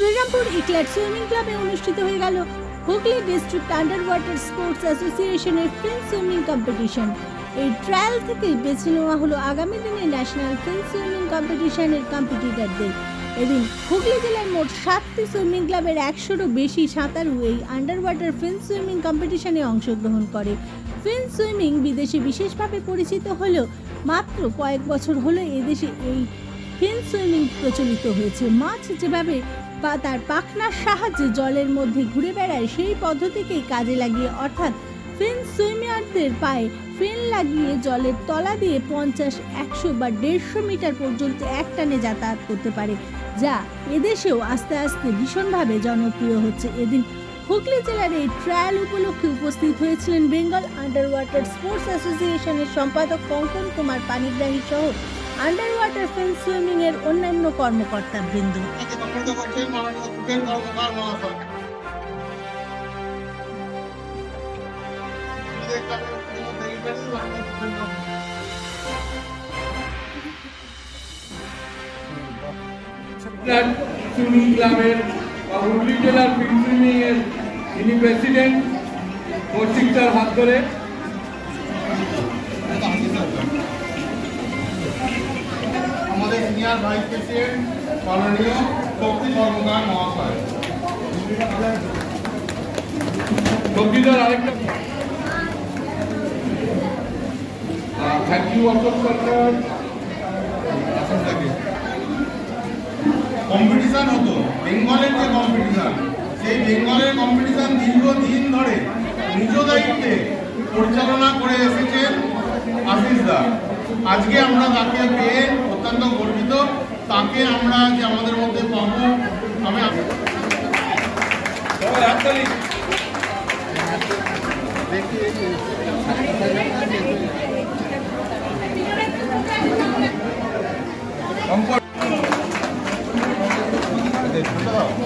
Serampore ইকলাট swimming ক্লাবে অনুষ্ঠিত হয়ে গেল Hooghly district under water sports অ্যাসোসিয়েশনের ফিল্ম সুইমিং কম্পিটিশন। এই ট্রায়াল থেকে বেছে নেওয়া হলো আগামী দিনে ন্যাশনাল ফিল্ম সুইমিং কম্পিটিশনের কম্পিটিটরদের। এদিন হুগলি জেলার মোট সাতটি সুইমিং ক্লাবের একশোরও বেশি সাঁতারু এই আন্ডার ওয়াটার ফিন সুইমিং কম্পিটিশনে অংশগ্রহণ করে। ফিল্ম সুইমিং বিদেশে বিশেষভাবে পরিচিত হলেও মাত্র কয়েক বছর হলো এদেশে এই ফিন সুইমিং প্রচলিত হয়েছে। মাছ যেভাবে বা তার পাখনার সাহায্যে জলের মধ্যে ঘুরে বেড়ায়, সেই পদ্ধতিকেই কাজে লাগিয়ে, অর্থাৎ ফিন সুইমারদের পায়ে ফিন লাগিয়ে জলের তলা দিয়ে পঞ্চাশ, একশো বা দেড়শো মিটার পর্যন্ত একটানে যাতায়াত করতে পারে, যা এদেশেও আস্তে আস্তে ভীষণভাবে জনপ্রিয় হচ্ছে। এদিন হুগলি জেলার এই ট্রায়াল উপলক্ষে উপস্থিত হয়েছিলেন বেঙ্গল আন্ডার ওয়াটার স্পোর্টস অ্যাসোসিয়েশনের সম্পাদক কঙ্কন কুমার পানিগ্রাহী সহ আন্ডার ওয়াটার ফিল্ম সুইমিং এর অন্যান্য কর্মকর্তা বৃন্দ সুইমিং ক্লাবের বা হুগলি জেলার ফিল্ড সুইমিং এর যিনি প্রেসিডেন্ট কৌশিক হাত ধরে সিনিয়র ভাইস প্রেসিডেন্ট, মাননীয় শক্তি কর্মকার মহাশয়। কম্পিটিশন হতো, বেঙ্গলের যে কম্পিটিশন, সেই বেঙ্গলের কম্পিটিশন দীর্ঘদিন ধরে নিজ দায়িত্বে পরিচালনা করে এসেছেন আশিস দা। আজকে আমরা তাকে পেয়ে অত্যন্ত গর্বিত। তাকে আমরা যে আমাদের মধ্যে পাবো। আমি হাততালি। সম্পর্ক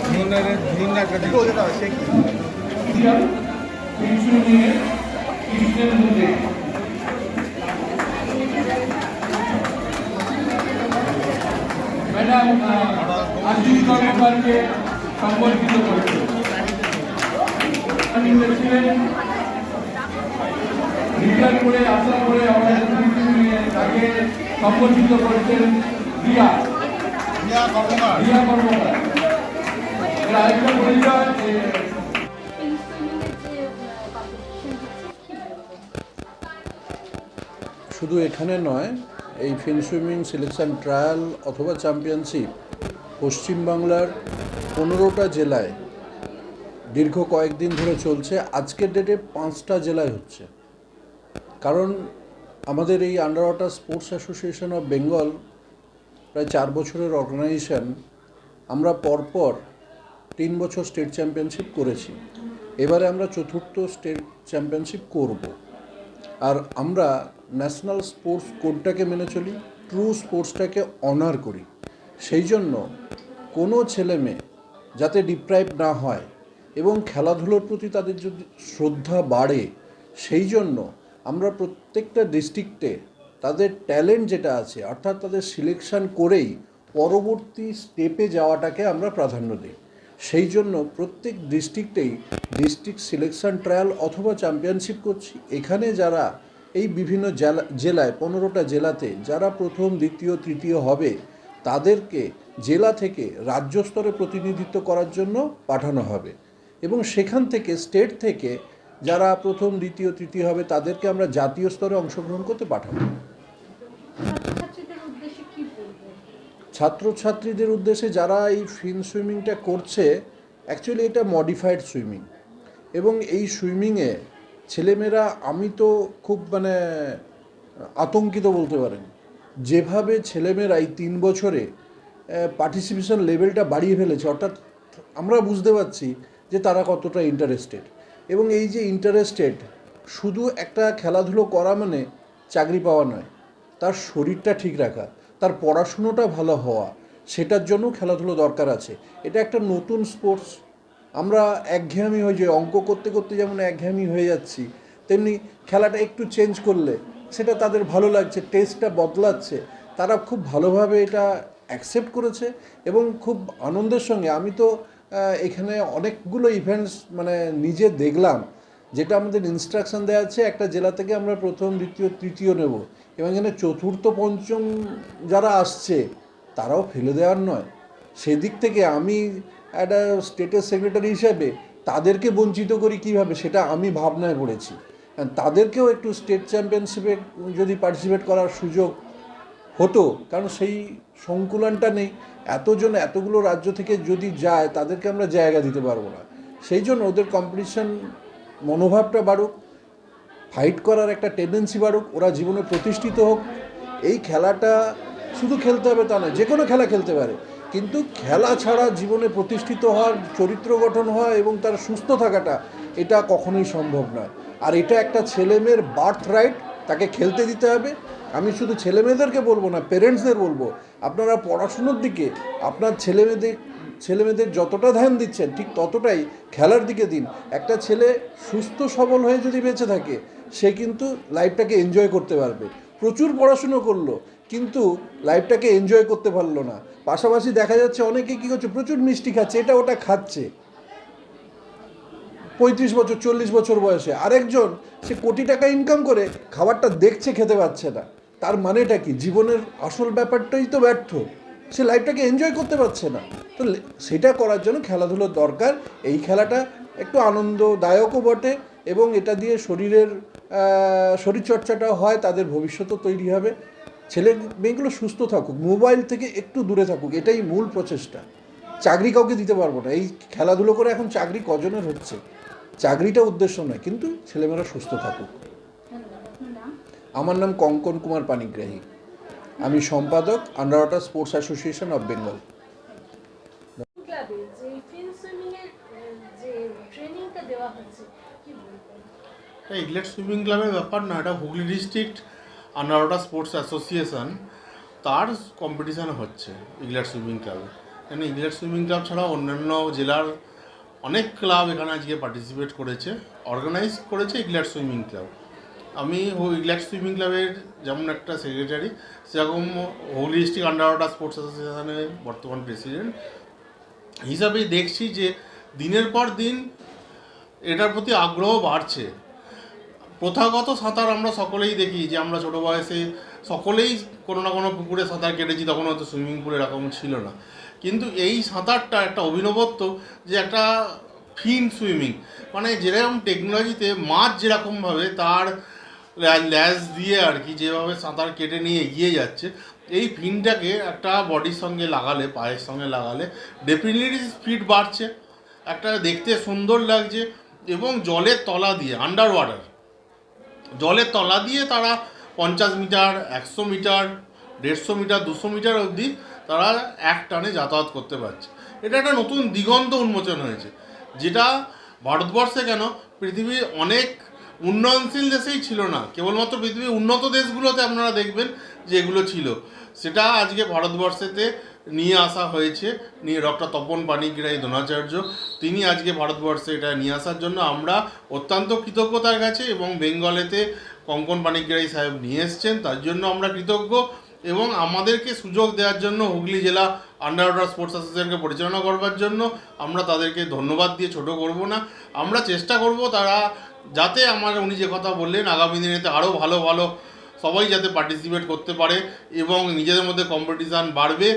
ফিল্ড সুইমিং এর কৃষ্ণের মধ্যে ম্যাডাম আশিস কর্মকারকে করছে। করে আসার পরে আমাদের তাকে সম্পর্কিত করছেন রিয়া। রিয়া কর্মকার। রিয়া কর্মকার। এর আরেকটা পরিচয় শুধু এখানে নয় এই ফিন সুইমিং সিলেকশন ট্রায়াল অথবা চ্যাম্পিয়নশিপ পশ্চিমবাংলার পনেরোটা জেলায় দীর্ঘ কয়েকদিন ধরে চলছে। আজকের ডেটে পাঁচটা জেলায় হচ্ছে। কারণ আমাদের এই under water sports association of Bengal প্রায় চার বছরের অর্গানাইজেশন আমরা পরপর তিন বছর স্টেট চ্যাম্পিয়নশিপ করেছি। এবারে আমরা চতুর্থ স্টেট চ্যাম্পিয়নশিপ করব। আর আমরা ন্যাশনাল স্পোর্টস কোডটাকে মেনে চলি ট্রু স্পোর্টসটাকে অনার করি। সেই জন্য কোনো ছেলে মেয়ে যাতে ডিপ্রাইভ না হয় এবং খেলাধুলোর প্রতি তাদের যদি শ্রদ্ধা বাড়ে, সেই জন্য আমরা প্রত্যেকটা ডিস্ট্রিক্টে তাদের ট্যালেন্ট যেটা আছে, অর্থাৎ তাদের সিলেকশন করেই পরবর্তী স্টেপে যাওয়াটাকে আমরা প্রাধান্য দিই। সেই জন্য প্রত্যেক ডিস্ট্রিক্টেই ডিস্ট্রিক্ট সিলেকশন ট্রায়াল অথবা চ্যাম্পিয়নশিপ করছি। এখানে যারা এই বিভিন্ন জেলা, জেলায়, পনেরোটা জেলাতে যারা প্রথম, দ্বিতীয়, তৃতীয় হবে তাদেরকে জেলা থেকে রাজ্য স্তরে প্রতিনিধিত্ব করার জন্য পাঠানো হবে। এবং সেখান থেকে স্টেট থেকে যারা প্রথম দ্বিতীয় তৃতীয় হবে তাদেরকে আমরা জাতীয় স্তরে অংশগ্রহণ করতে পাঠাবো। ছাত্রছাত্রীদের উদ্দেশ্যে যারা এই ফিন সুইমিংটা করছে অ্যাকচুয়ালি এটা মডিফাইড সুইমিং। এবং এই সুইমিংয়ে ছেলেমেয়েরা আমি তো খুব মানে আতঙ্কিত বলতে পারেন। যেভাবে ছেলেমেয়েরা এই তিন বছরে পার্টিসিপেশন লেভেলটা বাড়িয়ে ফেলেছে, অর্থাৎ আমরা বুঝতে পারছি যে তারা কতটা ইন্টারেস্টেড এবং এই যে ইন্টারেস্টেড শুধু একটা খেলাধুলো করা মানে চাকরি পাওয়া নয়, তার শরীরটা ঠিক রাখা, তার পড়াশুনোটা ভালো হওয়া, সেটার জন্য খেলাধুলো দরকার আছে। এটা একটা নতুন স্পোর্টস আমরা একঘেয়েমি হয়ে যাই অঙ্ক করতে করতে যেমন একঘেয়েমি হয়ে যাচ্ছি, তেমনি খেলাটা একটু চেঞ্জ করলে সেটা তাদের ভালো লাগছে টেস্টটা বদলাচ্ছে। তারা খুব ভালোভাবে এটা অ্যাকসেপ্ট করেছে এবং খুব আনন্দের সঙ্গে। আমি তো এখানে অনেকগুলো ইভেন্টস মানে নিজে দেখলাম, যেটা আমাদের ইনস্ট্রাকশন দেওয়া আছে, একটা জেলা থেকে আমরা প্রথম, দ্বিতীয়, তৃতীয় নেব। এবং এখানে চতুর্থ, পঞ্চম যারা আসছে, তারাও ফেলে দেওয়ার নয়। সেদিক থেকে আমি একটা স্টেটের সেক্রেটারি হিসাবে তাদেরকে বঞ্চিত করি কীভাবে, সেটা আমি ভাবনায় পড়েছি। তাদেরকেও একটু স্টেট চ্যাম্পিয়নশিপে যদি পার্টিসিপেট করার সুযোগ হতো, কারণ সেই সংকুলনটা নেই। এতজন এতগুলো রাজ্য থেকে যদি যায়, তাদেরকে আমরা জায়গা দিতে পারব না। সেই জন্য ওদের কম্পিটিশন মনোভাবটা বাড়ুক ফাইট করার একটা টেন্ডেন্সি বাড়ুক, ওরা জীবনে প্রতিষ্ঠিত হোক। এই খেলাটা শুধু খেলতে হবে তা নয়, যে কোনো খেলা খেলতে পারে। কিন্তু খেলা ছাড়া জীবনে প্রতিষ্ঠিত হওয়ার চরিত্র গঠন হওয়া এবং তার সুস্থ থাকাটা, এটা কখনোই সম্ভব নয়। আর এটা একটা ছেলেমেয়ের বার্থ রাইট, তাকে খেলতে দিতে হবে। আমি শুধু ছেলে মেয়েদেরকে বলব না পেরেন্টসদের বলব। আপনারা পড়াশুনোর দিকে, আপনার ছেলে মেয়েদের ছেলে মেয়েদের যতটা ধ্যান দিচ্ছেন, ঠিক ততটাই খেলার দিকে দিন। একটা ছেলে সুস্থ, সবল হয়ে যদি বেঁচে থাকে, সে কিন্তু লাইফটাকে এনজয় করতে পারবে। প্রচুর পড়াশুনো করল, কিন্তু লাইফটাকে এনজয় করতে পারল না। পাশাপাশি দেখা যাচ্ছে অনেকে কী করছে, প্রচুর মিষ্টি খাচ্ছে, এটা ওটা খাচ্ছে। পঁয়ত্রিশ বছর, চল্লিশ বছর বয়সে। আরেকজন, সে কোটি টাকা ইনকাম করে, খাবারটা দেখছে, খেতে পাচ্ছে না। তার মানেটা কি? জীবনের আসল ব্যাপারটাই তো ব্যর্থ। সে লাইফটাকে এনজয় করতে পারছে না। তো সেটা করার জন্য খেলাধুলোর দরকার। এই খেলাটা একটু আনন্দদায়কও বটে এবং এটা দিয়ে শরীরের শরীরচর্চাটাও হয়, তাদের ভবিষ্যতও তৈরি হবে। ছেলে মেয়েগুলো সুস্থ থাকুক মোবাইল থেকে একটু দূরে থাকুক, এটাই মূল প্রচেষ্টা। চাকরি কাউকে দিতে পারব না। এই খেলাধুলো করে এখন চাকরি কজনের হচ্ছে? চাকরিটা উদ্দেশ্য নয়, কিন্তু ছেলেমেয়েরা সুস্থ থাকুক। আমার নাম কঙ্কন কুমার পানিগ্রাহী। আমি সম্পাদক under water sports association of Bengal eaglet swimming ক্লাবের ব্যাপার না, এটা Hooghly district under water sports association তার কম্পিটিশান হচ্ছে ইগলেট সুইমিং ক্লাবে এখানে ইগলেট সুইমিং ক্লাব ছাড়াও অন্যান্য জেলার অনেক ক্লাব এখানে আজকে পার্টিসিপেট করেছে অর্গানাইজ করেছে ইগলেট সুইমিং ক্লাব আমি ইগলেট সুইমিং ক্লাবের যেমন একটা সেক্রেটারি সেরকম Hooghly district under water sports অ্যাসোসিয়েশনের বর্তমান প্রেসিডেন্ট হিসাবে দেখছি যে দিনের পর দিন এটার প্রতি আগ্রহ বাড়ছে। প্রথাগত সাঁতার আমরা সকলেই দেখি যে আমরা ছোটো বয়সে সকলেই কোনো না কোনো পুকুরে সাঁতার কেটেছি, তখন হয়তো সুইমিং পুল এরকম ছিল না। কিন্তু এই সাঁতারটা একটা অভিনবত্ব যে একটা ফিন সুইমিং। মানে যেরকম টেকনোলজিতে মাছ যেরকমভাবে তার ল্যাস দিয়ে আর কি যেভাবে সাঁতার কেটে নিয়ে এগিয়ে যাচ্ছে, এই ফিনটাকে একটা বডির সঙ্গে লাগালে, পায়ের সঙ্গে লাগালে ডেফিনেটলি স্পিড বাড়ছে। একটা দেখতে সুন্দর লাগছে এবং জলের তলা দিয়ে আন্ডার ওয়াটার জলের তলা দিয়ে তারা পঞ্চাশ মিটার, একশো মিটার, দেড়শো মিটার, দুশো মিটার অবধি তারা এক টানে যাতায়াত করতে পারছে। এটা একটা নতুন দিগন্ত উন্মোচন হয়েছে। যেটা ভারতবর্ষে কেন পৃথিবীর অনেক উন্নয়নশীল দেশেই ছিল না। কেবলমাত্র পৃথিবীর উন্নত দেশগুলোতে আপনারা দেখবেন যে এগুলো ছিল। সেটা আজকে ভারতবর্ষেতে নিয়ে আসা হয়েছে। নিয়ে ডক্টর তপন পানিগ্রাহী দ্রোণাচার্য, তিনি আজকে ভারতবর্ষে এটা নিয়ে আসার জন্য আমরা অত্যন্ত কৃতজ্ঞতার কাছে এবং বেঙ্গলেতে কঙ্কন পানিগ্রাহী সাহেব নিয়ে এসছেন। তার জন্য আমরা কৃতজ্ঞ। এবং আমাদেরকে সুযোগ দেওয়ার জন্য হুগলি জেলা আন্ডার ওয়াটার স্পোর্টস অ্যাসোসিয়েশনকে পরিচালনা করবার জন্য আমরা তাদেরকে ধন্যবাদ দিয়ে ছোট করব না। আমরা চেষ্টা করব তারা যাতে আমার উনি যে কথা বললেন, আগামী দিনেতে আরও ভালো ভালো সবাই যাতে পার্টিসিপেট করতে পারে এবং নিজেদের মধ্যে কম্পিটিশান বাড়বে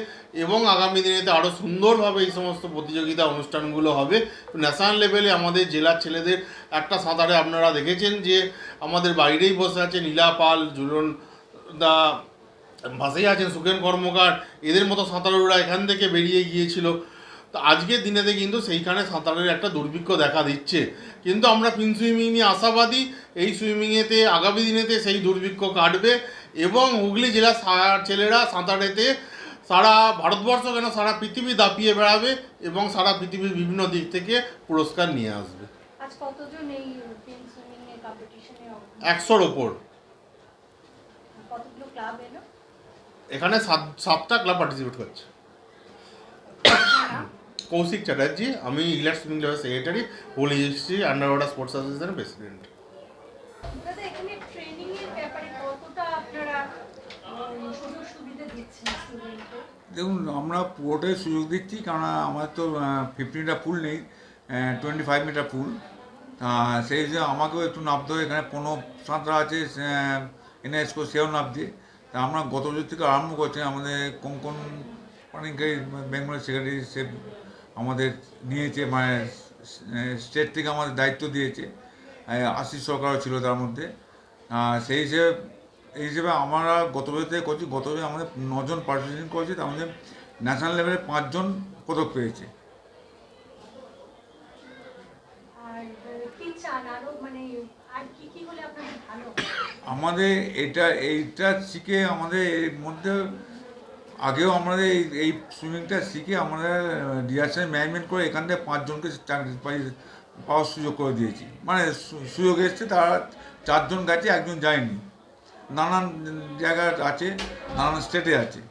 এবং আগামী দিনেতে আরও সুন্দরভাবে এই সমস্ত প্রতিযোগিতা অনুষ্ঠানগুলো হবে। ন্যাশনাল লেভেলে আমাদের জেলার ছেলেদের একটা সাঁতারে আপনারা দেখেছেন যে আমাদের বাইরেই বসে আছে নীলা পাল জুলন দা পাশেই আছেন সুখেন কর্মকার এদের মতো সাঁতারুরা এখান থেকে বেরিয়ে গিয়েছিল। তো আজকের দিনেতে কিন্তু সেইখানে সাঁতারের একটা দুর্ভিক্ষ দেখা দিচ্ছে। কিন্তু আমরা ফিন সুইমিং নিয়ে আশাবাদী এই সুইমিংয়েতে আগামী দিনেতে সেই দুর্ভিক্ষ কাটবে এবং হুগলি জেলার ছেলেরা সাঁতারেতে সারা ভারতবর্ষ কেন সারা পৃথিবী দাপিয়ে বেড়াবে এবং সারা পৃথিবীর বিভিন্ন দিক থেকে পুরস্কার নিয়ে আসবে। একশোর ওপর। কতগুলো ক্লাব এলো? এখানে সাত সাতটা ক্লাব পার্টিসিপেট করছে। কৌশিক চ্যাটার্জি আমি ইংল্যান্ড সুইমিং ক্লাবের secretary whole history under water sports অ্যাসোসিয়েশনের প্রেসিডেন্ট দেখুন আমরা পুরোটাই সুযোগ দিচ্ছি কারণ আমার তো ফিফটিনটা পুল নেই টোয়েন্টি ফাইভ মিটার পুল তা সেই হিসেবে আমাকেও একটু নামতে হয় এখানে পনেরো সাঁতরা আছে এনএসকো সেও তা আমরা গত বছর থেকে আরম্ভ করছি, আমাদের কোন কোন পানিকারী বেঙ্গলের সেক্রেটারি সে আমাদের নিয়েছে মানে স্টেট থেকে আমাদের দায়িত্ব দিয়েছে। আশিস সরকারও ছিল তার মধ্যে। সেই হিসেবে, এই হিসেবে আমরা গত বছর থেকে করছি, গত বছর আমাদের নজন পার্টিসিপেট করেছি, তার মধ্যে ন্যাশনাল লেভেলে পাঁচজন পদক পেয়েছে আর আহ, কি চান আরও মানে আর কি কি হলে আপনাদের ভালো হয়? আমাদের এটা, এইটা শিখে আমাদের এর মধ্যে, আগেও আমাদের এই এই সুইমিংটা শিখে আমরা ডিআরসি ম্যানেজমেন্ট করে এখান থেকে পাঁচজনকে চাকরি পাই পাওয়ার সুযোগ করে দিয়েছি। মানে সুযোগ এসছে, তারা চারজন গেছে, একজন যায়নি। নানান জায়গা আছে, নানান স্টেটে আছে।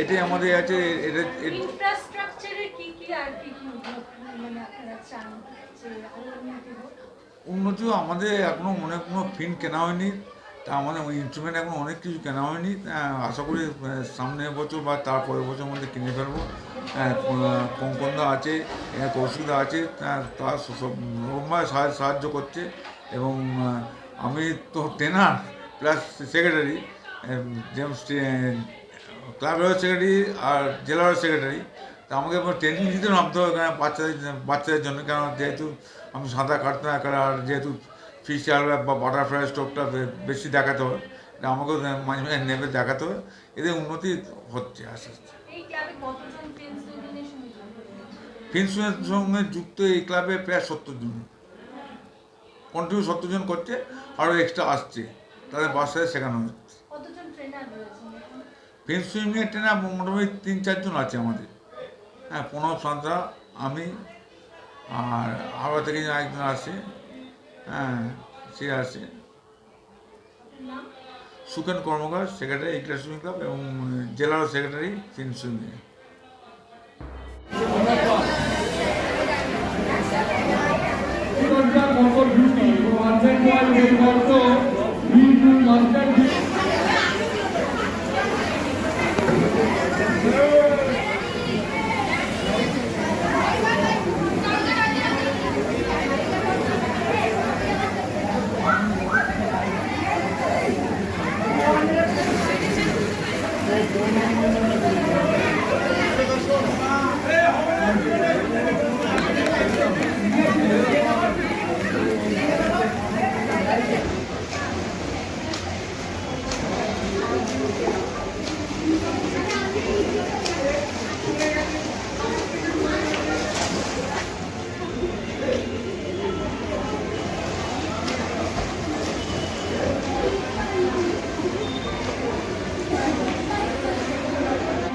এটাই আমাদের আছে, এটা উন্নতিও আমাদের এখনও মনে কোনো ফিন কেনা হয়নি। তা আমাদের ইনস্ট্রুমেন্ট এখন অনেক কিছু কেনা হয়নি। আশা করি সামনের বছর বা তার পরের বছর মধ্যে কিনে ফেলব। কঙ্কনদা আছে কৌশিকদা আছে তার তারা সব রকমভাবে সাহায্য করছে। এবং আমি তো ট্রেনার প্লাস সেক্রেটারি ক্লাবের সেক্রেটারি আর জেলার সেক্রেটারি তা আমাকে ট্রেনিং দিতে নামতে হবে কারণ বাচ্চাদের বাচ্চাদের জন্য কারণ যেহেতু আমি সাঁতার কাটতে না কারণ আর যেহেতু ফিশার বা বাটারফ্লাই স্ট্রোকটা বেশি দেখাতে হবে আমাকেও মাঝে মাঝে নেমে দেখাতে হবে। এদের উন্নতি হচ্ছে আস্তে আস্তে। সুইমিংয়ের সঙ্গে যুক্ত এই ক্লাবে প্রায় সত্তর জন। কন্টিনিউ সত্তর জন করছে আরও এক্সট্রা আসছে। তাদের বাসায় শেখানো হচ্ছে। কতজন ট্রেনার রয়েছেন এখানে? ফিন সুইমিংয়ের ট্রেনার মোটামুটি তিন চারজন আছে আমাদের। হ্যাঁ প্রণব সাঁতরা আমি আর হাওড়া থেকে একজন আছে। হ্যাঁ সে আছে। সুকেন কর্মকার সেক্রেটারি ইকলা সুইমিং ক্লাব এবং জেলার সেক্রেটারি ফিন সুইমিং পুরস্কার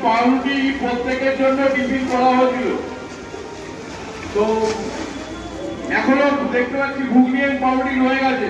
পাউরুটি প্রত্যেকের জন্য টিফিন করা হয়েছিল। তো এখনও দেখতে পাচ্ছি ঘুগনি পাউরুটি রয়ে গেছে।